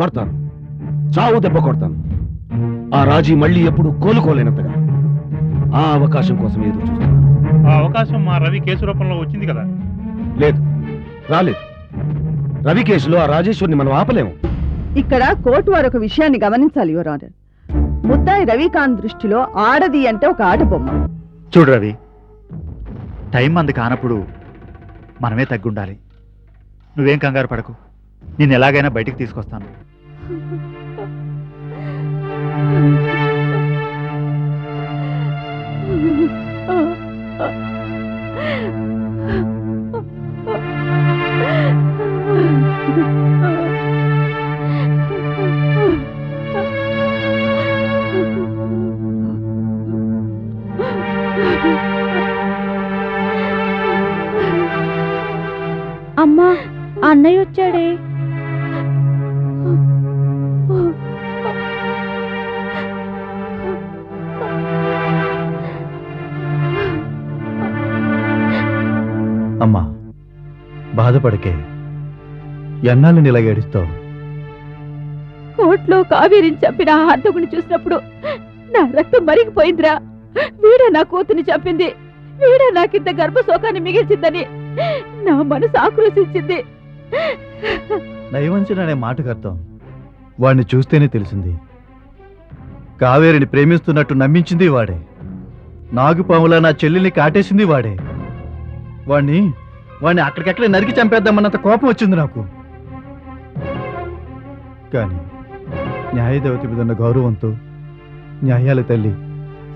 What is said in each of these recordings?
కొడతాను. చావు దెబ్బ కొడతాను. ఆ రాజీ మళ్ళీ ఎప్పుడు కోలుకోలేనంతగా ఆ అవకాశం కోసం ఎదురు చూస్తున్నాను. ఆ అవకాశం మా రవి కేసు రూపంలో వచ్చింది కదా? లేదు. రాలేదు. రవి కేసులో ఆ రాజేశ్వరిని మనం ఆపలేము. ఇక్కడ కోర్టు వారు ఒక విషయాన్ని గమనించాలి యువర్ ఆనర్. ముద్దాయి రవికాంత్ దృష్టిలో ఆడది అంటే ఒక ఆట బొమ్మ. చూడు రవి టైం మంది కానప్పుడు మనమే తగ్గుండాలి. నువ్వేం కంగారు పడకు. నేను ఎలాగైనా బయటికి తీసుకొస్తాను. Thank you. బాధపడకే. ఎన్నాళ్ళని ఇలా ఏడుస్తావు? కోర్టులో కావేరిని చంపిన ఆ హంతకుని చూసినప్పుడు నా రక్తం మరిగిపోయిందిరా. వీడే నా కూతుని చంపింది. వీడే నాకింత గర్భశోకాన్ని మిగిల్చిందని నా మనసు ఆక్రోశించింది నయవంచన అనే మాటకు అర్థం వాడిని చూస్తేనే తెలిసింది. కావేరిని ప్రేమిస్తున్నట్టు నమ్మించింది వాడే. నాగుపాములా నా చెల్లెల్ని కాటేసింది వాడే. వాణ్ణి వాణ్ణి అక్కడికక్కడే నరికి చంపేద్దామన్నంత కోపం వచ్చింది నాకు. కానీ న్యాయదేవత మీద ఉన్న గౌరవంతో న్యాయాల తల్లి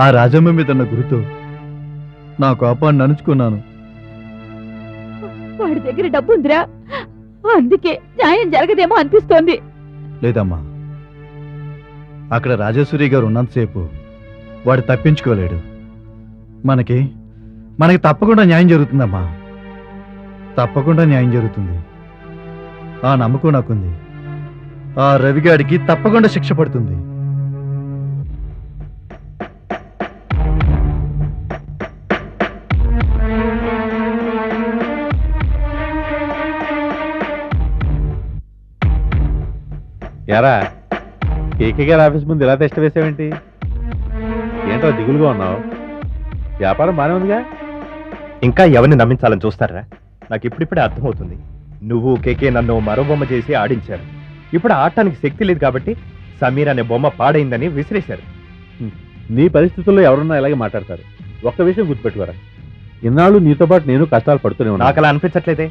ఆ రాజమ్మ మీద ఉన్న గురితో నా కోపాన్ని అణుచుకున్నాను వాడి దగ్గర డబ్బు ఉందిరా అందుకే న్యాయం జరగదేమో అనిపిస్తోంది. లేదమ్మా. అక్కడ రాజేశ్వరి గారు ఉన్నంతసేపు వాడు తప్పించుకోలేడు. మనకి మనకి తప్పకుండా న్యాయం జరుగుతుందమ్మా. తప్పకుండా న్యాయం జరుగుతుంది. ఆ నమ్మకం నాకుంది. ఆ రవిగాడికి తప్పకుండా శిక్ష పడుతుంది. ఎరా కేకే గారి ఆఫీస్ ముందు ఇలా టెస్ట్ వేసావేంటి? ఏంటో దిగులుగా ఉన్నావు. వ్యాపారం బానే ఉందిగా? ఇంకా ఎవరిని నమ్మించాలని చూస్తారా? నాకు ఇప్పుడిప్పుడే అర్థమవుతుంది. నువ్వు కేకే నన్ను మరో బొమ్మ చేసి ఆడించారు. ఇప్పుడు ఆడటానికి శక్తి లేదు కాబట్టి సమీర్ అనే బొమ్మ పాడైందని విసిరేశారు. నీ పరిస్థితుల్లో ఎవరన్నా ఇలాగే మాట్లాడతారు. ఒక్క విషయం గుర్తుపెట్టుకోరా. ఇన్నాళ్ళు నీతో పాటు నేను కష్టాలు పడుతూనే నాకు అలా అనిపించట్లేదే.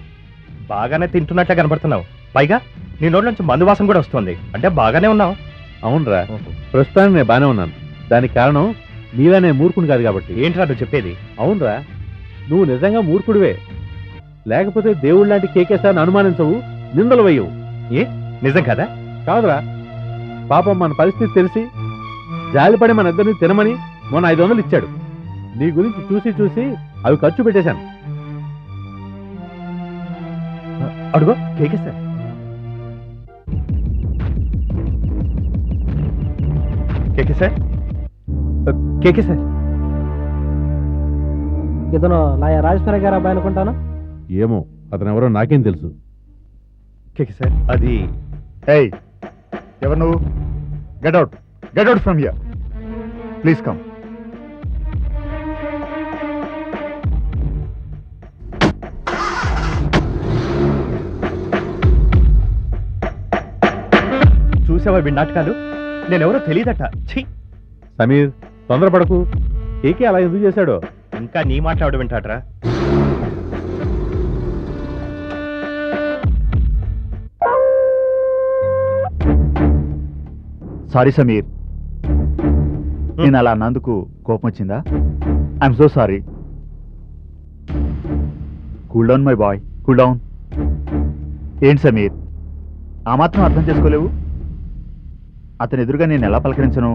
బాగానే తింటున్నట్లే కనబడుతున్నావు. పైగా నీ నోటి నుంచి మందు వాసన కూడా వస్తుంది. అంటే బాగానే ఉన్నావు. అవునరా. ప్రస్తుతానికి నేను బానే ఉన్నాను. దానికి కారణం నీలానే మూర్ఖుని కాదు కాబట్టి. ఏంట్రా నువ్వు చెప్పేది? అవునరా. నువ్వు నిజంగా మూర్ఖుడివే. లేకపోతే దేవుడు లాంటి కేకేశాన్ని అనుమానించవు నిందలు వేయవు. ఏ? నిజం కదా? కాదురా. పాపం మన పరిస్థితి తెలిసి జాలిపడి మన ఇద్దరిని తినమని మొన్న ఐదు వందలు ఇచ్చాడు. నీ గురించి చూసి చూసి అవి ఖర్చు పెట్టేశాను. అడుగు కేకేశా సార్ కేకే సార్ కేకే సార్ ఇతను లాయ రాజేశ్వర గారు అబ్బాయి అనుకుంటాను? ఏమో అతను ఎవరో నాకేం తెలుసు. సార్. అది ఏయ్ ఎవరు నువ్వు? Get out get out from here please come చూసావా వీడి నాటకాలు? నేనెవరో తెలియదట. ఛీ! సమీర్ తొందరపడకు. కేకే అలా ఎందుకు చేశాడో? ఇంకా నీ మాట్లాడు వింటాడ్రా సారీ సమీర్ నేను అలా అన్నందుకు కోపం వచ్చిందా? I'm so sorry cool down my boy cool down ఏంటి సమీర్ ఆ మాత్రం అర్థం చేసుకోలేవు? అతని ఎదురుగా నేను ఎలా పలకరించను?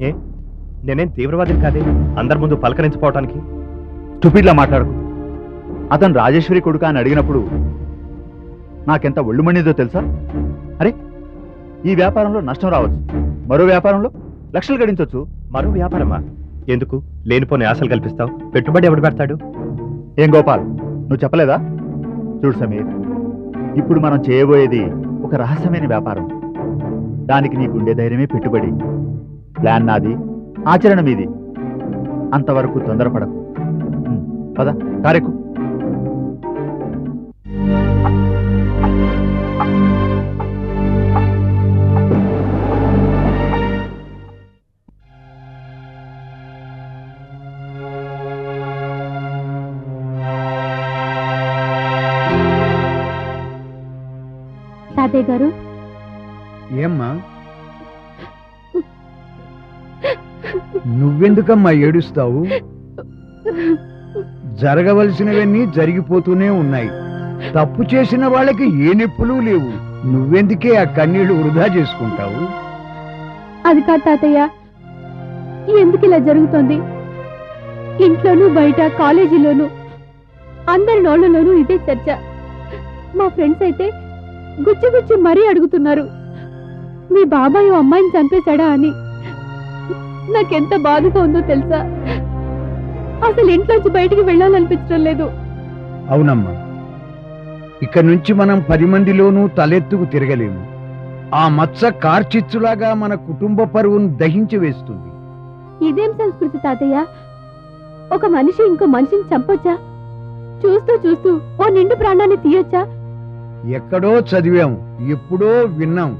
ఏ? నేనేం తీవ్రవాదిని కాదే? అందరి ముందు పలకరించిపోవటానికి? స్టూపిడ్లా మాట్లాడకు. అతను రాజేశ్వరి కొడుక అని అడిగినప్పుడు నాకెంత ఒళ్ళు మండిదో తెలుసా? అరే ఈ వ్యాపారంలో నష్టం రావచ్చు. మరో వ్యాపారంలో లక్షలు గడించవచ్చు మరో వ్యాపారమా? ఎందుకు? లేనిపోని ఆశలు కల్పిస్తావు. పెట్టుబడి ఎవడు పెడతాడు? ఏం గోపాల్ నువ్వు చెప్పలేదా? చూడు సమీర్ ఇప్పుడు మనం చేయబోయేది ఒక రహస్యమైన వ్యాపారం. దానికి నీకుండే ధైర్యమే పెట్టుబడి. ప్లాన్ నాది ఆచరణ మీది. అంతవరకు తొందరపడకు. పద కారెక్కు. తాతయ్య గారు? ఏమ్మా? నువ్వెందుకమ్మా ఏడుస్తావు? జరగవలసినవన్నీ జరిగిపోతూనే ఉన్నాయి. తప్పు చేసిన వాళ్ళకి ఏ నొప్పులు లేవు. నువ్వెందుకే ఆ కన్నీళ్ళు వృధా చేసుకుంటావు? అది కాదు తాతయ్య. ఎందుకు ఇలా జరుగుతోంది? ఇంట్లోనూ బయట కాలేజీలోనూ అందరి నోళ్ళలోనూ ఇదే చర్చ. మా ఫ్రెండ్స్ అయితే గుచ్చి గుచ్చి మరీ అడుగుతున్నారు. మీ బాబాయ్ అమ్మాయిని చంపేశాడా అని. నాకెంత బాధగా ఉందో తెలుసా? అసలు ఇంట్లోంచి బయటికి వెళ్ళాలనిపించడం లేదు. అవునమ్మా. ఇక నుంచి మనం పది మందిలోనూ తలెత్తుకు తిరగలేము. ఆ మచ్చ కార్చిచ్చులాగా మన కుటుంబ పరువును దహించి వేస్తుంది. ఇదేం సంస్కృతి తాతయ్య? ఒక మనిషి ఇంకో మనిషిని చంపొచ్చా? చూస్తూ చూస్తూ ఓ నిండు ప్రాణాన్ని తీయొచ్చా? ఎక్కడో చదివాం ఎప్పుడో విన్నాం.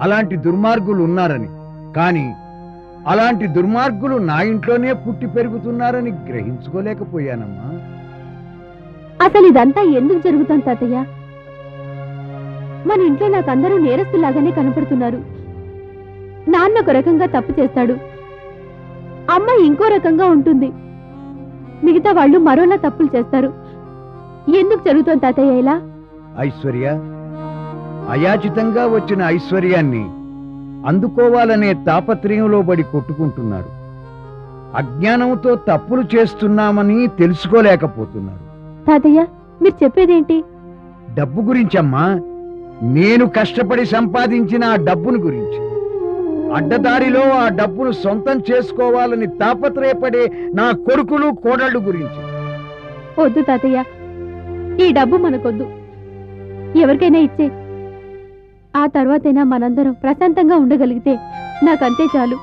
అలాంటి దుర్మార్గులు ఉన్నారని. కానీ అలాంటి దుర్మార్గులు నా ఇంట్లోనే పుట్టి పెరుగుతున్నారని గ్రహించుకోలేకపోయానమ్మా. అసలు ఇదంతా ఎందుకు జరుగుతుంది తాతయ్య? మన ఇంట్లో నాకు అందరూ నేరస్తులాగానే కనపడుతున్నారు. నాన్న ఒక రకంగా తప్పు చేస్తాడు. అమ్మ ఇంకో రకంగా ఉంటుంది. మిగతా వాళ్ళు మరోలా తప్పులు చేస్తారు. ఎందుకు జరుగుతాం తాతయ్య ఇలా? ఐశ్వర్య అయాచితంగా వచ్చిన ఐశ్వర్యాన్ని అందుకోవాలనే తాపత్రయంలో పడి కొట్టుకుంటున్నారు. అజ్ఞానంతో తప్పులు చేస్తున్నామని తెలుసుకోలేకపోతున్నారు. తాతయ్య మీరు చెప్పేదేంటి? డబ్బు గురించమ్మా నేను కష్టపడి సంపాదించిన ఆ డబ్బును గురించి. అడ్డదారిలో ఆ డబ్బును సొంతం చేసుకోవాలని తాపత్రయపడే నా కొడుకులు కోడళ్ళు గురించి. వద్దు తాతయ్య ఈ డబ్బు మనకొద్దు. ఎవరికైనా ఇచ్చే. ఆ తర్వాతైనా మనందరం ప్రశాంతంగా ఉండగలిగితే నాకంతే చాలు.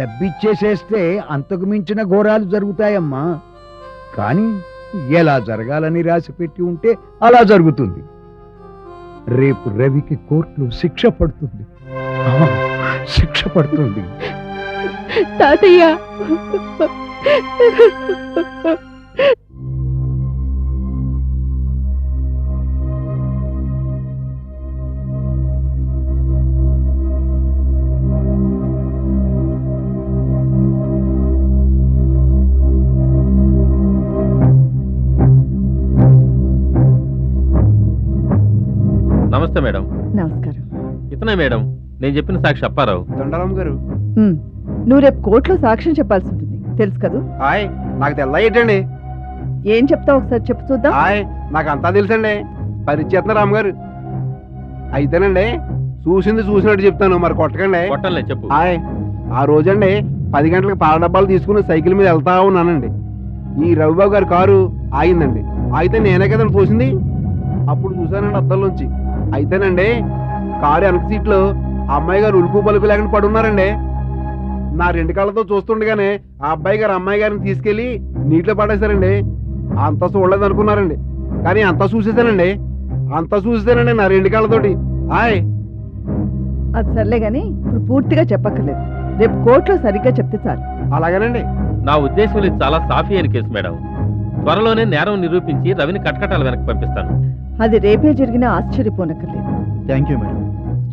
డబ్బిచ్చేసేస్తే అంతకు మించిన ఘోరాలు జరుగుతాయమ్మా. కానీ ఎలా జరగాలని రాసి పెట్టి ఉంటే అలా జరుగుతుంది. రేపు రవికి కోర్టులో శిక్ష పడుతుంది. శిక్ష పడుతుంది. తాతయ్య. ఇతనే మేడం. నేను చెప్పిన సాక్షి అప్పారావు. దండరామ్ గారు. ఉమ్, నువ్వు రేపు కోర్టులో సాక్ష్యం చెప్పాల్సి ఉంటుంది. తెలుసు కదూ? హాయ్ నాకు తెల్ల ఏంటండి ఏం చెప్తావు ఒకసారి చెప్పు చూద్దాం. హాయ్ నాకు అంతా తెలుసండి. పరిచేతన రామ్ గారు. అయితేనండి చూసింది చూసినట్టు చెప్తాను మరి కొట్టకండి. కొట్టలే చెప్పు. హాయ్ ఆ రోజండి పది గంటలకు పాల డబ్బాలు తీసుకుని సైకిల్ మీద వెళ్తా ఉన్నానండి. ఈ రవిబాబు గారి కారు ఆగిందండి. అయితే నేనే కదండి తోసింది అప్పుడు చూశానండి అద్దంలోంచి. అయితేనండి కారు వెనక సీట్లో అమ్మాయి గారు ఉలుకు పలుకు లేకుండా పడున్నారండి. నా రెండు కళ్ళతో చూస్తుండగానే ఆ అబ్బాయి గారు అమ్మాయి గారిని తీసుకెళ్ళి నీటిలో పడేశారండి. అంతా చూడలేదు అనుకున్నారండి. కానీ అంతా చూసేసానండి. అంతా చూసేసానండి నా రెండు కళ్ళతోటి. హాయ్. అది సర్లే గాని ఇప్పుడు పూర్తిగా చెప్పక్కర్లేదు. రేపు కోర్టులో సరిగ్గా చెప్తే చాలు. అలాగేనండి. నా ఉద్దేశం ఇది చాలా సాఫీ అయిన కేసు మేడం. త్వరలోనే నేరం నిరూపించి రవిని కటకటాల వెనక్కి పంపిస్తాను. అది రేపే జరిగినా ఆశ్చర్యపోనక్కర్లేదు. థ్యాంక్ యూ మేడం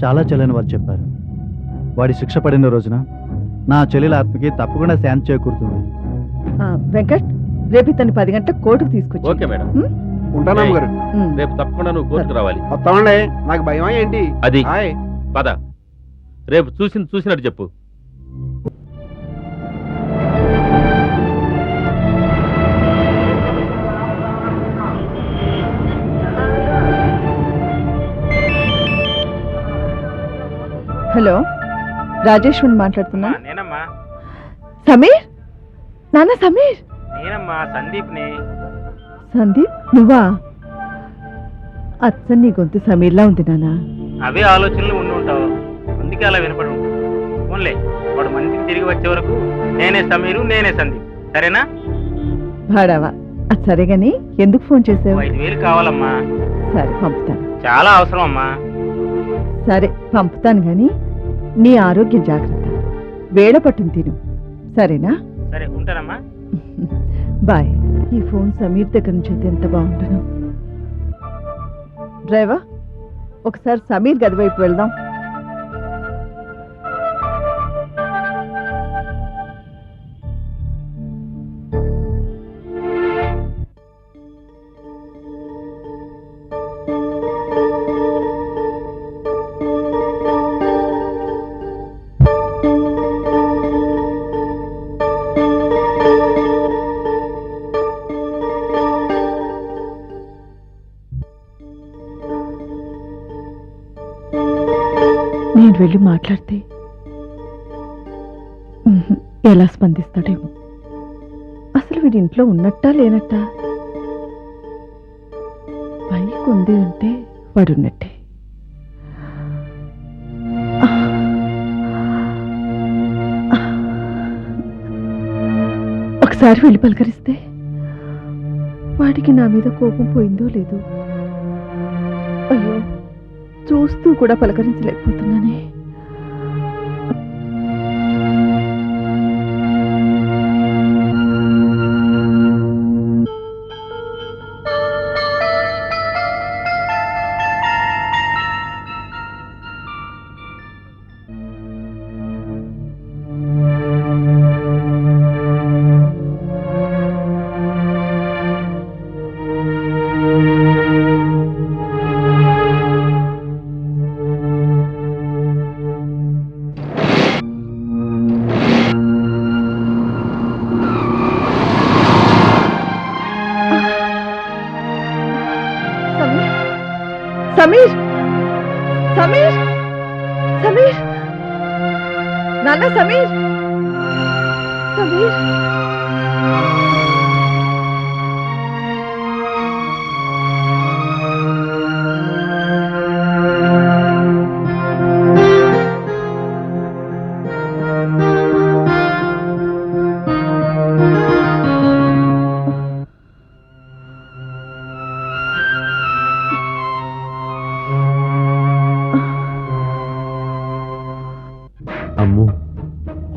చాలా చెల్లని వారు చెప్పారు. వాడి శిక్ష పడిన రోజున నా చెల్లెల ఆత్మకి తప్పకుండా శాంతి చేకూరుతుంది. ఆ, వెంకట్ రేపు ఇతన్ని పది గంటలకు కోర్టుకు తీసుకొచ్చి. Okay madam. ఉంటానమ్మ గారు. రేపు తప్పకుండా నువ్వు కోర్టుకు రావాలి. వస్తామండి. నాకు భయమా ఏంటి? అది. హాయ్. పద. రేపు చూసింది చూసినట్టు చెప్పు. హలో రాజేశ్వరి మాట్లాడుతున్నా? నేనమ్మా. సమీర్? నాన్న సమీర్? నేనమ్మా సందీప్ని. సందీప్ నువ్వా? అచ్చ నీ గొంతు సమీర్లా ఉంది నాన్న. అవే ఆలోచనలు ఉండి ఉంటావు. అందుకే అలా వినపడి ఉంటుంది వాడు మనిషికి తిరిగి వచ్చే వరకు నేనే సమీరు నేనే సందీప్. సరేనా? భాడావా సరే గాని ఎందుకు ఫోన్ చేసావు? ఐదు వేలు కావాలమ్మా. సరే పంపుతాను. చాలా అవసరం అమ్మా. సరే పంపుతాను గాని నీ ఆరోగ్యం జాగ్రత్త. వేడ పట్టును తిను. సరేనా? సరే ఉంటానమ్మా. బాయ్. ఈ ఫోన్ సమీర్ దగ్గర నుంచి అయితే ఎంత బాగుంటును డ్రైవర్ ఒకసారి సమీర్ గది వైపు వెళ్దాం. వెళ్ళి మాట్లాడితే. ఎలా స్పందిస్తాడేమో. అసలు వీడి ఇంట్లో ఉన్నట్టా లేనట్టా? బైక్ ఉంది అంటే వాడున్నట్టే. ఒకసారి వెళ్ళి పలకరిస్తే వాడికి నా మీద కోపం పోయిందో లేదో. అయ్యో చూస్తూ కూడా పలకరించలేకపోతున్నానే. సమీర్ సమీర్ సమీర్ నాన్న సమీర్. సమీర్.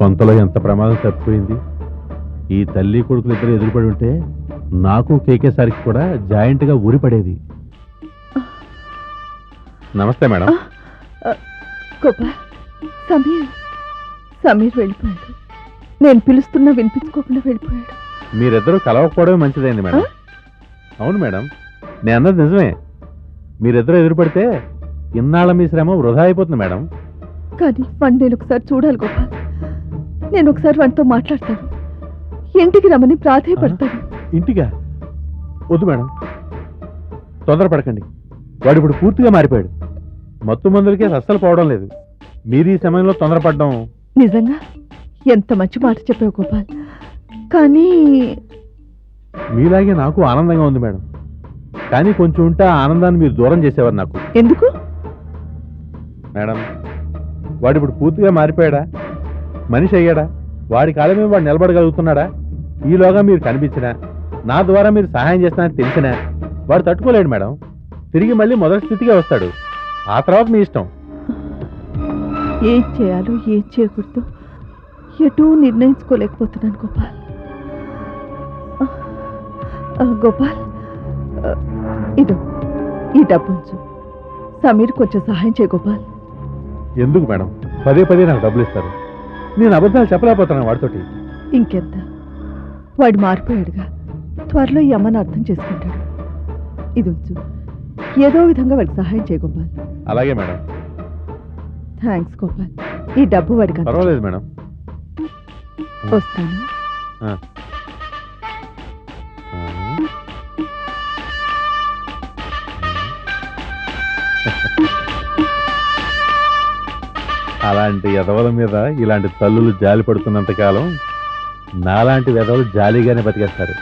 కొంతలో ఎంత ప్రమాదం తప్పిపోయింది? ఈ తల్లి కొడుకులు ఇద్దరు ఎదురుపడి ఉంటే నాకు కేకే సారికి కూడా జాయింట్గా ఊరి పడేది. నమస్తే మేడం. గోపాల్ సమీర్ సమీర్ వెళ్ళిపోయాడు. నేను పిలుస్తున్నా వినిపించుకోకుండా వెళ్ళిపోయాడు. మీరిద్దరూ కలవకపోవడమే మంచిదైంది మేడం. అవును మేడం. నేను అన్నది నిజమే. మీరిద్దరూ ఎదురుపడితే ఇన్నాళ్ళ మీ శ్రమ వృధా అయిపోతుంది మేడం. కానీ వాడిని నేను ఒకసారి చూడాలి గోపాల్. నేను ఒకసారి వాడితో మాట్లాడతాను. ఇంటికి రమ్మని ప్రాధేయపడతాను. ఇంటిగా వద్దు మేడం. తొందరపడకండి. వాడు ఇప్పుడు పూర్తిగా మారిపోయాడు. మత్తు మందులకి అస్సలు పోవడం లేదు. మీరు ఈ సమయంలో తొందరపడడం నిజంగా? ఎంత మంచి మాట చెప్పావు గోపాల్. కానీ మీలాగే నాకు ఆనందంగా ఉంది మేడం. కానీ కొంచెం ఉంటే ఆ ఆనందాన్ని మీరు దూరం చేసేవారు నాకు. ఎందుకు? మేడం వాడు ఇప్పుడు పూర్తిగా మారిపోయాడా? మనిషి అయ్యాడా? వాడి కాళ్ళ మీద వాడు నిలబడగలుగుతున్నాడా? ఈలోగా మీరు కనిపించినా నా ద్వారా మీరు సహాయం చేస్తానని తెలిసినా వాడు తట్టుకోలేడు మేడం. తిరిగి మళ్ళీ మొదటి స్థితిగా వస్తాడు. ఆ తర్వాత మీ ఇష్టం. ఏం చేయాలో ఏం చేయకూడదు ఎటూ నిర్ణయించుకోలేకపోతున్నాను గోపాల్. గోపాల్ ఇదో ఈ డబ్బు ఉంచు. సమీర్ కొంచెం సహాయం చేయ గోపాల్. ఎందుకు మేడం? పదే పదే నాకు డబ్బులు ఇస్తారు. నేను అబద్ధాలు చెప్పలేకపోతున్నాను వాడితోటి. ఇంకెంత? వాడు మారిపోయాడుగా. త్వరలో ఈ అమ్మని అర్థం చేసుకుంటాడు. ఇది ఉంచు ఏదో విధంగా వాడికి సహాయం చేయ గోపాల్. అలాగే మేడం. థ్యాంక్స్ గోపాల్. ఈ డబ్బు వాడికి. పర్వాలేదు మేడం. వస్తాను. ఆ. అలాంటి ఎదవల మీద ఇలాంటి తల్లులు జాలి పడుతున్నంత కాలం నాలాంటి వెదవలు జాలీగానే బతికేస్తారు.